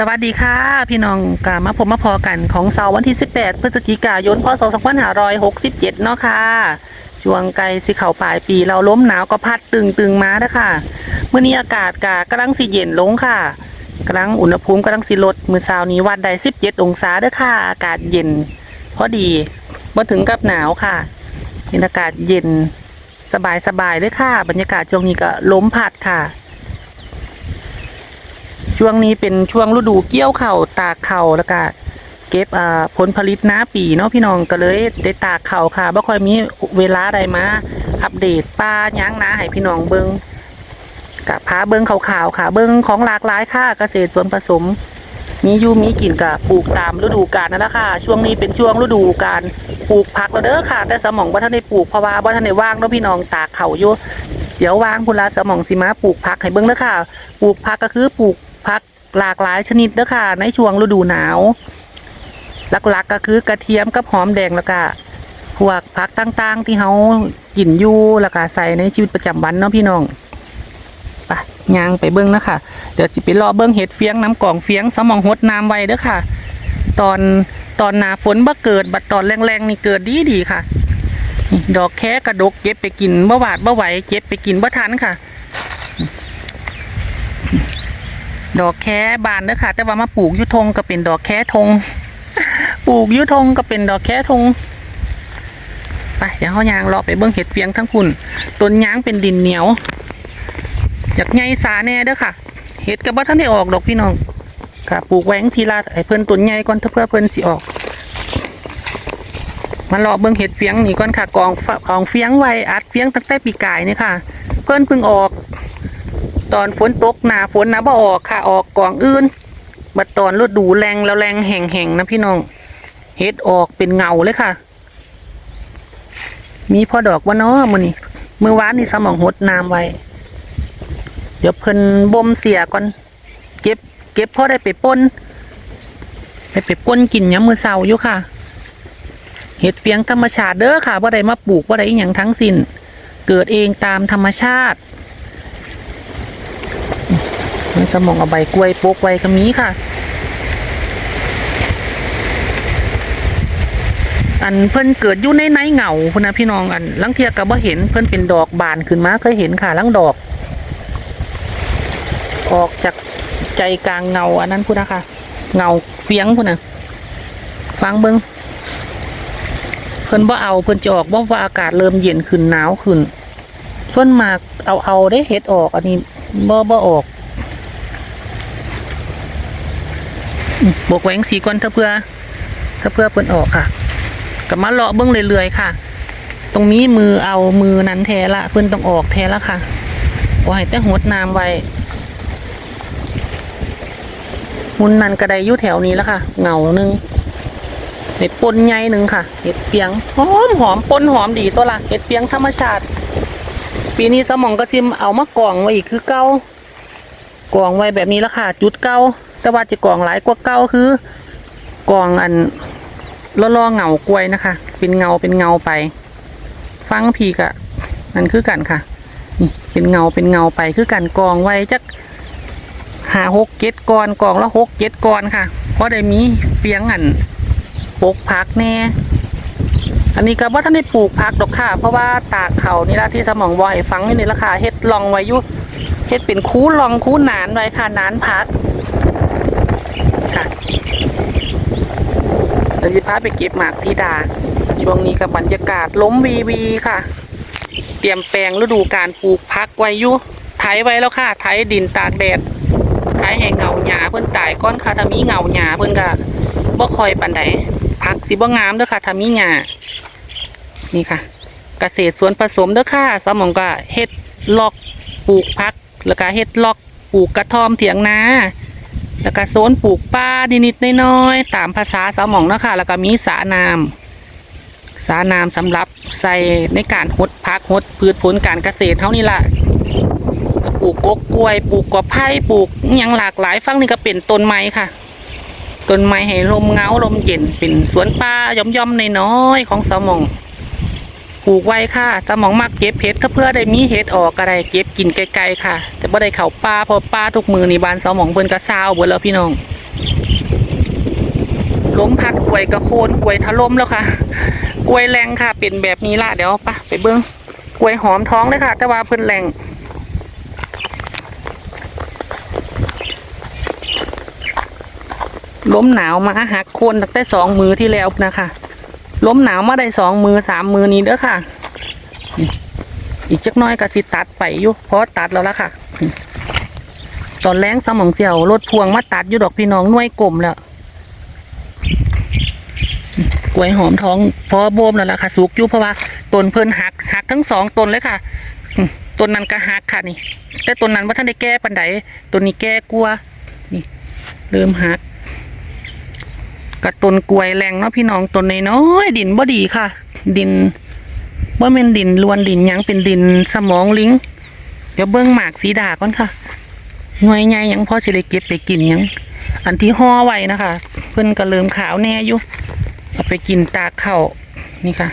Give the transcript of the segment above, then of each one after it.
สวัสดีค่ะ พี่น้องกามาพบมาพอกันของเสาร์วันที่ 18 พฤศจิกายน พศ 2567 เนาะค่ะ ช่วงไกลสิเข่าปลายปีเราล้มหนาวก็พัดตึงตึงมาเด้อค่ะเมื่อนี้อากาศกากำลังสิเย็นลงค่ะกำลังอุณหภูมิกำลังสิลดมือเช้านี้วัดได้ 17 องศาเด้อค่ะ อากาศเย็น พอดีบ่ถึงกับหนาวค่ะเป็นอากาศเย็นสบายสบายๆเลยค่ะ บรรยากาศช่วงนี้ก็ล้มพัดค่ะ ช่วงนี้เป็นช่วงฤดูเกี่ยวเข่าวตากเข่าวแล้วก็เก็บผลผลิตน้าปีเนาะพี่น้องก็เลยได้ตากเข่าวค่ะบ่ค่อยมีเวลาใดมา อัปเดตป้าย่างนาให้พี่น้องเบิงกับพาเบิงขาวๆค่ะ เบิงของหลากหลายค่ะเกษตรสวนผสม มียูมีกินกับปลูกตามฤดูกาลนั่นแหละค่ะ ช่วงนี้เป็นช่วงฤดูการปลูกผักแล้วเด้อค่ะ แต่สมองบ่ทันได้ปลูกเพราะว่าบ่ทันได้ว่างเนาะพี่น้องตากเข่าวอยู่เดี๋ยวว่างพุนละสมองสิมาปลูกผักให้เบิ่งเด้อค่ะ ปลูกผักก็คือปลูก ผักหลากหลายชนิดเด้อค่ะ ในช่วงฤดูหนาวหลักๆก็คือกระเทียมกับหอมแดงแล้วก็พวกผักต่างๆ ที่เฮากินอยู่แล้วก็ใส่ในชีวิตประจำวันเนาะพี่น้องไปย่างไปเบิ่งนะคะเดี๋ยวสิไปรอเบิ่งเห็ดเฟียงน้ำกล่องเฟียงสมองหดน้ำไว้เด้อค่ะ ตอนตอนหนาฝนบ่เกิดบัดตอนแรงๆนี่เกิดดีดีค่ะ ดอกแค่กระดกเก็บไปกินบ่หวาดบ่ไหวเก็บไปกินบ่ทันค่ะ ดอกแค่บานเด้อค่ะ แต่ว่ามาปลูกยุทงก็เป็นดอกแค่ทง ปลูกยุทงก็เป็นดอกแค่ทงไปเดี๋ยวเขายางเลาะไปเบิ้งเห็ดเฟียงทั้งคุณต้นยางเป็นดินเหนียว อยากไงสาแน่เด้อค่ะ เห็ดกับว่าท่านได้ออกดอกพี่น้อง ค่ะปลูกแหวงทีละไอ้เพิ่นต้นใหญ่ก่อนถ้าเพื่อเพิ่นสิออกมาเลาะเบิ้องเห็ดเฟียงนี่ก่อนค่ะกองฝกองเฟียงไว้อัดเฟียงตั้งแต่ปีกายนี่ค่ะ เพิ่นเพิ่งออก ตอนฝนตกหนาฝนนะบ่ออกค่ะ ออกกองอื่นบัดตอนฤดูแรงแล้วแรงแห่งๆนะพี่น้องเฮ็ดออกเป็นเงาเลยค่ะ มีพอดอกว่าน้อมื้อนี้มือวานนี่สมองหดน้ำไว้ เดี๋ยวเพิ่นบ่มเสียก่อน เก็บ เก็บพอได้ไปป่นได้ไปป่นกินยามมื้อเช้าอยู่ค่ะเห็ดเฟียงธรรมชาติเด้อค่ะบ่าได้มาปลูกบ่าได้อีหยังทั้งสิ้น เกิดเองตามธรรมชาติ มันจะมองเอาใบกล้วยโปกไว้ก็มีค่ะ อันเพิ่นเกิดอยู่ในไนเหงาพุ่นนะพี่น้องอันลังเทียก็บ่เห็นเพิ่นเป็นดอกบานขึ้นมาเคยเห็นค่ะลังดอก ออกจากใจกลางเงาอันนั้นพุ่นนะคะเงาเฟียงพุ่นนะฟังเบิงเพิ่นบ่เอาเพิ่นจะออกบ่ว่าอากาศเริ่มเย็นขึ้นหนาวขึ้นส่วนมากเอาเอาได้เฮ็ดออก อันนี้บ่บ่ออก บกแหวงสีก่อนถ้าเพื่อ ถ้าเพื่อเพิ่นออกค่ะกับมาเลาะเบิ้องเรื่อยๆค่ะ ตรงนี้มือเอามือนั้นแทละเพิ่นต้องออกแทละค่ะว่าให้แต่หดน้ำไว้มุนนันกระไดอยู่แถวนี้แล้วค่ะ เงาหนึ่งเห็ดปนใหญ่หนึ่งค่ะ เห็ดเปียงหอมหอมปนหอมดีตัวละเห็ดเปียงธรรมชาติ ปีนี้สมองกระซิมเอามากล่องไว้อีกคือเก้ากล่องไว้แบบนี้แล้วค่ะ จุดเก้า แต่ว่าจะกล่องหลายกว่าเก้าคือกล่องอันล่อๆเงากล้วยนะคะ เป็นเงาเป็นเงาไป ฟังพีกะนั่นคือกันค่ะนี่เป็นเงาเป็นเงาไปคือกันกองไว้จักหาหกเก็ดกอนกองละหกเก็ดกอนค่ะ เพราะได้มีเฟียงอันปลูกผักแน่ อันนี้ก็ว่าท่านได้ปลูกผักดอกค่ะ เพราะว่าตากเขานี่ละที่สมองบอยฟังนี่นี่ละค่ะเฮ็ดลองไว้ยู่เฮ็ดเป็นคูลองคูหนานไว้ค่ะนานผัก ค่ะเราจะพาไปเก็บหมากซีดา ช่วงนี้กับบรรยากาศล้มวีวีค่ะ เตรียมแปลงฤดูการปลูกพักไว้ยู่ไถไว้แล้วค่ะไถดินตากแดดไถแห่งเงาหญ้าเพิ่นตายก้อนค่ะถ้ามีเงาหญ้าเพิ่นก็บ่คอยปานใดพักสิบ่งามเด้อค่ะถ้ามีหญ้านี่ค่ะ เกษตรสวนผสมเด้อค่ะสมองก็เฮ็ดล็อกปลูกพัก แล้วก็เฮ็ดล็อกปลูกกระท่อมเถียงนา แล้วก็โซนปลูกป้านิดๆน้อยๆตามภาษาสาวหมองนะคะแล้วก็มีสาน้ำสาน้ำสำหรับใส่ในการหดพักหดพืชผลการเกษตรเท่านี้ละปลูกกกกล้วยปลูกกอไผ่ปลูกอหยังหลากหลายฟังนี่ก็เป็นต้นไม้ค่ะต้นไม้ให้ลมเงาลมเย็นเป็นสวนป่าย่อมๆในน้อยของสาวหมอง ปลูกไว้ค่ะสาหมองมักเก็บเห็ดก็เพื่อได้มีเห็ดออกก็ได้เก็บกินไกลๆค่ะแต่บ่ได้เข้าป่าพราะป่าทุกมือนี่บ้านสาหมองเพิ่นก็ซาวเบิดแล้วพี่น้องล้มพัดกลวยกระโคนกลวยถล่มแล้วค่ะกลวยแรงค่ะ เป็นแบบนี้ละเดี๋ยวปะไปเบิ้งกลวยหอมท้องเลยค่ะ แต่ว่าเพิ่นแรงล้มหนาวมาหักโคนตั้งแต่สองมือที่แล้วนะคะ ล้มหนาวมาได้สองมือสามมือนี้เด้อค่ะ อีกจักน้อยก็สิตัดไปอยู่เพราะตัดแล้วละค่ะ ตอนแรงสมองเสียวรถพวงมาตัดอยู่ดอกพี่น้องน่วยกลมแล้วกล้วยหอมท้องพอโบมแล้วล่ะค่ะสุกอยู่เพราะว่าต้นเพิ่นหักหักทั้งสองต้นเลยค่ะต้นนั้นก็หักค่ะนี่ แต่ต้นนั้นว่าท่านได้แก้ปันไดต้นนี้แก้กลัวนี่เริ่มหัก กับต้นกล้วยแรงเนาะพี่น้องต้นน้อยดินบ่ดีค่ะ ดินว่าเป็นดินลวนดินยังเป็นดินสมองลิงเดี๋ยวเบิ้งหมากสีดาก่อนค่ะหน่วยใหญ่ยังพอสิเลยเก็บไปกินยังอันที่ห่อไว้นะคะ เพิ่นก็เริ่มขาวแน่อยู่เอาไปกินตากข้านี่ค่ะ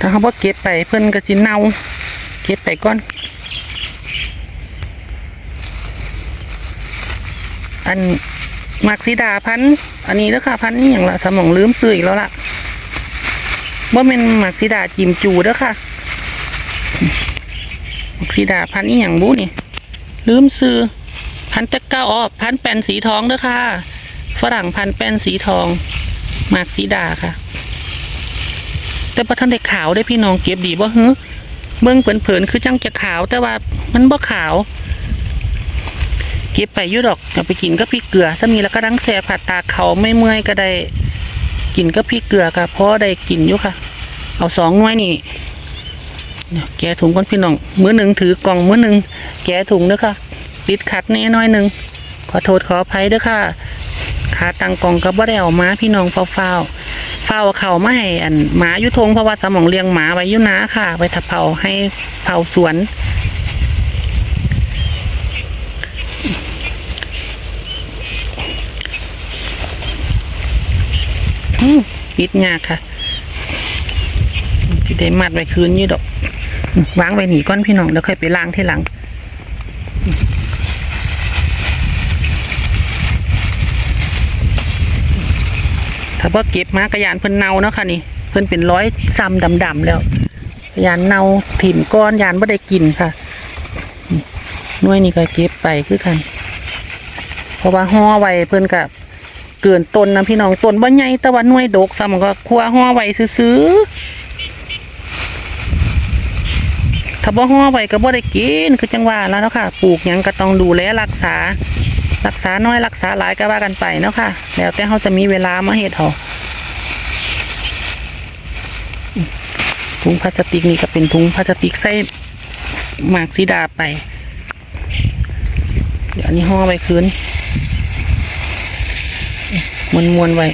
ถ้าเขาบ่เก็บไปเพิ่นก็จิเน่าเก็บไปก่อน อันมักสีดาพันธ์อันนี้แล้วค่ะพันธ์นี่อย่างละสมองลืมซื้ออีกแล้วล่ะว่าเป็นมักสีดาจิมจูเด้อค่ะมักสีดาพันธ์นี่อย่างบู้นี่ลืมซื้อพันตะเก้าอ๋อพันแป้นสีทองเด้อค่ะ ฝรั่งพันแป้นสีทองหมากสีดาค่ะ แต่พอท่านได้ขาวได้พี่น้องเก็บดีบ่ฮึเบิ่งเผินๆคือจังจะขาวแต่ว่ามันบ่ขาว ก็บไปยุดอกเอาไปกินก็พริกเกลือถ้ามีแล้วก็ดังแซ่ผัดตาเขาไม่เมื่อยก็ได้กินก็พริกเกลือค่ะเพราะได้กินอยู่ค่ะ เอาสองน่วยนี่แกถุงก่อนพี่น้องมือหนึ่งถือกล่องมือหนึ่งแกถุงเด้อค่ะติดขัดแน่น้อยหนึ่งขอโทษขออภัยเด้อค่ะขาตังกล่องก็บ่ได้เอามาพี่น้องเฝ้าเฝ้าเฝ้าเขาไม่ให้อันหมายู่ทงเพราะว่าสมองเลี้ยงหมาไว้ยู่นะค่ะไว้ถับเผาให้เผาสวน อืม ปิดยากค่ะที่ได้มัดไว้คืนยี่ดอกอืมวางไว้หนีก้อนพี่น้องแล้วค่อยไปล้างที่หลังถ้าว่าเก็บมากระยานเพิ่นเน่าเนาะค่ะนี่เพิ่นเป็นร้อยซ้ำดำๆแล้วกระยานเน่าถิ่มก้อนยานไม่ได้กินค่ะน่วยนี่ก็เก็บไปคือกัน เพราะว่าห่อไว้เพิ่นกับ เกินต้นนะพี่น้องต้นบ่ใหญ่แต่ว่าหน่วยดกซ้ำก็ครัวห่อไว้ซื้อถ้าบ่ห่อไว้ก็บ่ได้กินคือจังว่าแล้วเนาะค่ะ ปลูกหยังก็ต้องดูแลรักษา รักษาน้อยรักษาหลายก็ว่ากันไปเนาะค่ะ แล้วแต่เขาจะมีเวลามาเฮ็ดเขาถุงพลาสติกนี่ก็เป็นถุงพลาสติกใส่หมากสีดาไป เดี๋ยวนนี้ห่อไว้คืน มวนมวนไว้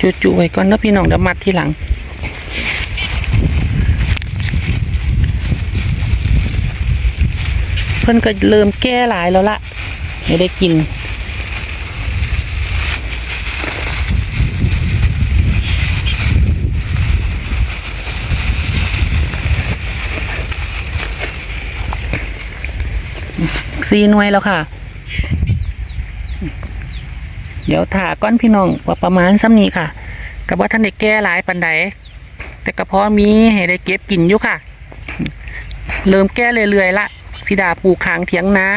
จุจุๆไว้ก่อนนะพี่น้องเดี๋ยวมัดทีหลังเพิ่นก็เริ่มแก้หลายแล้วละไม่ได้กินซีหน่วยแล้วค่ะ ดี๋ยวถาก้อนพี่น้องว่าประมาณซ้ำนี้ค่ะกับว่าท่านได้แก้หลายปันใดแต่ก็เพาะมีให้ได้เก็บกินอยู่ค่ะ เริ่มแก้เรื่อยๆละสีดาปลูกขางเถียงนา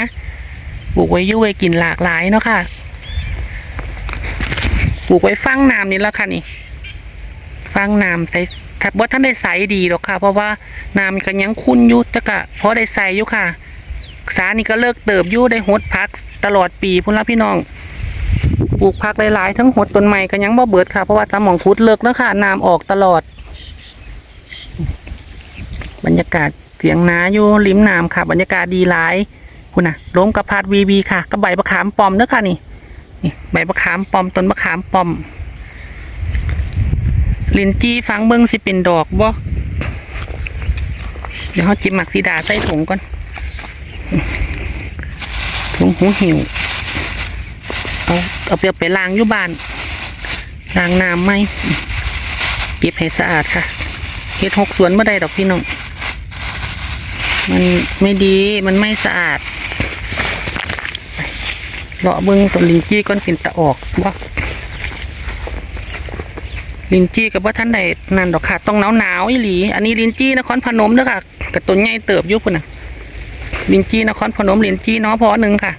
ปลูกไว้ยุ่ไว้กินหลากหลายเนาะค่ะปลูกไว้ฟังน้ำนี่แล้วค่ะนี่ ฟังน้ำแต่ถ้าว่าท่านได้ใสดีหรอกค่ะ เพราะว่าน้ำก็ยังคุ้นยู่แต่ก็เพราะได้ใสอยู่ค่ะ สานี่ก็เลิกเติบยู่ได้หดพักตลอดปีพุ่นละพี่น้อง ลูกผักหลายๆทั้งหดต้นใหม่ก็ยังบ่เบิดค่ะ เพราะว่าสมองพุดเลิกนะคะน้ำออกตลอด บรรยากาศเสียงน้าอยู่ริมน้ำค่ะ บรรยากาศดีหลายคุณน่ะล้มกระพาดวีวีค่ะกระใบมะขามปอมเด้อค่ะนี่นี่ใบมะขามปอมต้นมะขามปอม ลินจี้ฟังเบิ้งสิเป็นดอกบ่เดี๋ยวเขาจิบหมักสีดาใส่ถุงก่อนถุงหูหิว เอาเอาไปเอาไปล้างอยู่บ้านล้างน้ำไหมเก็บให้สะอาดค่ะเฮ็ดหกสวนเมื่อใดดอกพี่น้องมันไม่ดีมันไม่สะอาดเลาะเบิ้งตัวลินจี้ก้อนปิ่นตะออกบ่ลินจี้กับว่าท่านใดนั่นดอกค่ะ ต้องหนาวหนาวอีหลี อันนี้ลินจี้นครพนมเด้อค่ะกับตัวใหญ่เติบยุพุ่นน่ะลินจี้นครพนมลินจี้น้อพอหนึ่งค่ะ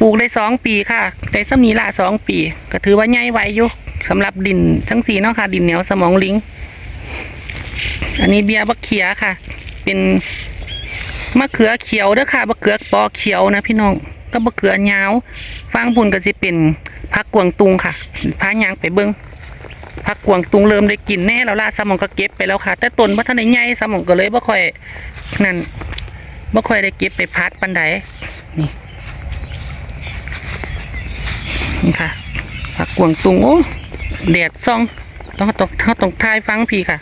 ปลูกได้สองปีค่ะได้สำนีละสองปี ก็ถือว่าใหญ่ไวอยู่สำหรับดินทั้งสีเนาะค่ะ ดินเหนียวสมองลิง อันนี้เบียร์บักเขียค่ะ เป็นมะเขือเขียวเด้อค่ะมะเขือปอเขียวนะพี่น้องก็มะเขือยาวฟางบุญก็สิเป็นพักกวางตุงค่ะพายางไปเบิ้งพักกวางตุงเริ่มได้กินแน่แล้วล่ะสมองก็เก็บไปแล้วค่ะ แต่ต้นบ่ทันได้ใหญ่สมองก็เลยบ่ค่อยนั่นบ่ค่อยได้เก็บไปพัดปันใดนี่ นี่ค่ะพักกวางตุงโอ้แดดซ่องต้องต้องต้องทายฟังพี่ค่ะ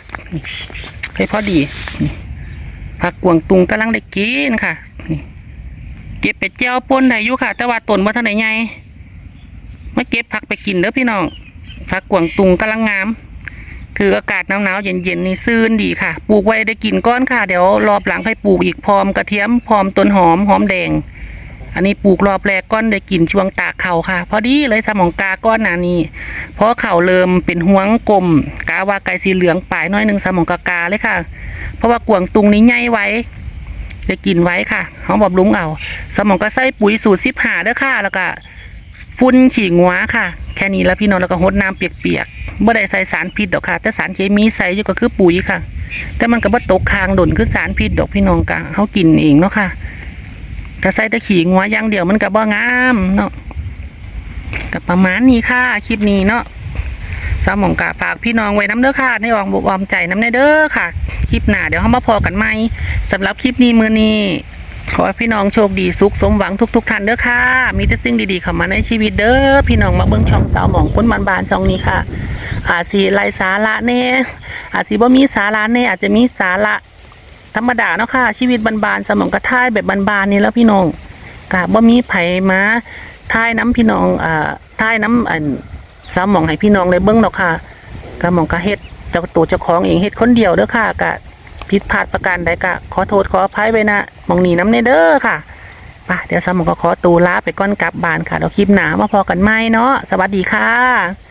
ให้พอดีผักกวางตุงกำลังได้กินค่ะนี่เก็บไปเจียวป่นได้อยู่ค่ะ แต่ว่าต้นว่าท่านไหนใหญ่มาเก็บผักไปกินเด้อพี่น้องผักกวางตุงกำลังงามถืออากาศหนาวๆเย็นๆนี่ซื่นดีค่ะ ปลูกไว้ได้กินก้อนค่ะ เดี๋ยวรอบหลังให้ปลูกอีกพร้อมกระเทียมพร้อมต้นหอมหอมแดง อันนี้ปลูกรอบแรกก้อนได้กินช่วงตากเข่าค่ะ พอดีเลยสมองกาก้อนหนานี้เพราะเข่าเริ่มเป็นห่วงกลมกาว่าไก่สีเหลืองปลายน้อยหนึ่งสมองกากาเลยค่ะ เพราะว่ากวงตุงนี้ใหญ่ไว้ได้กินไว้ค่ะเขาบอกลุงเอา สมองก็ใส่ปุ๋ยสูตรซิบหาเด้อค่ะ แล้วก็ฟุ้นฉี่งัวค่ะ แค่นี้แล้วพี่น้องแล้วก็หดน้ำเปียกๆบ่ได้ใส่สารพิษดอกค่ะ แต่สารเคมีใส่อยู่ก็คือปุ๋ยค่ะ แต่มันก็บ่ตกค้างดนคือสารพิษดอกพี่น้องกะเขากินเองเนาะค่ะ ถ้าใส่ต่ขี้งัวอย่างเดียวมันก็บ่งามเนาะก็ประมาณนี้ค่ะคลิปนี้เนาะสาวหมองกะฝากพี่น้องไว้น้ำเด้อค่ะในอองบวอมใจน้ำในเด้อค่ะ คลิปหน้าเดี๋ยวเขามาพอกันใหมสำหรับคลิปนี้มือนี้ขอให้พี่น้องโชคดีสุขสมหวังทุกๆท่านเด้อค่ะ มีแต่สิ่งดีๆเข้ามาในชีวิตเด้อพี่น้องมาเบิ่งช่องสาวหมองคนบานๆช่องนี้ค่ะ อาจสิไรสาระแน่อาจสิบ่มีสาระแน่อาจจะมีสาระ ธรรมดาเนาะค่ะ ชีวิตบานๆสมองกระท่ายแบบบานๆนี่แล้วพี่น้องกะบ่มีไผมาท่ายน้ำพี่น้องอ่าท่ายน้ำอันสาวหมองให้พี่น้องเลยเบิ้งดอกค่ะก็หมองก็เฮ็ดเจ้าตัวเจ้าของเองเฮ็ดคนเดียวเด้อค่ะกะผิดพลาดประการใดกะขอโทษขออภัยไว้นะมองหนีน้ำในเด้อค่ะป่ะเดี๋ยวสมองก็ขอตูลาไปก้อนกลับบ้านค่ะเดี๋ยวคลิปหนามาพอกันไหมเนาะสวัสดีค่ะ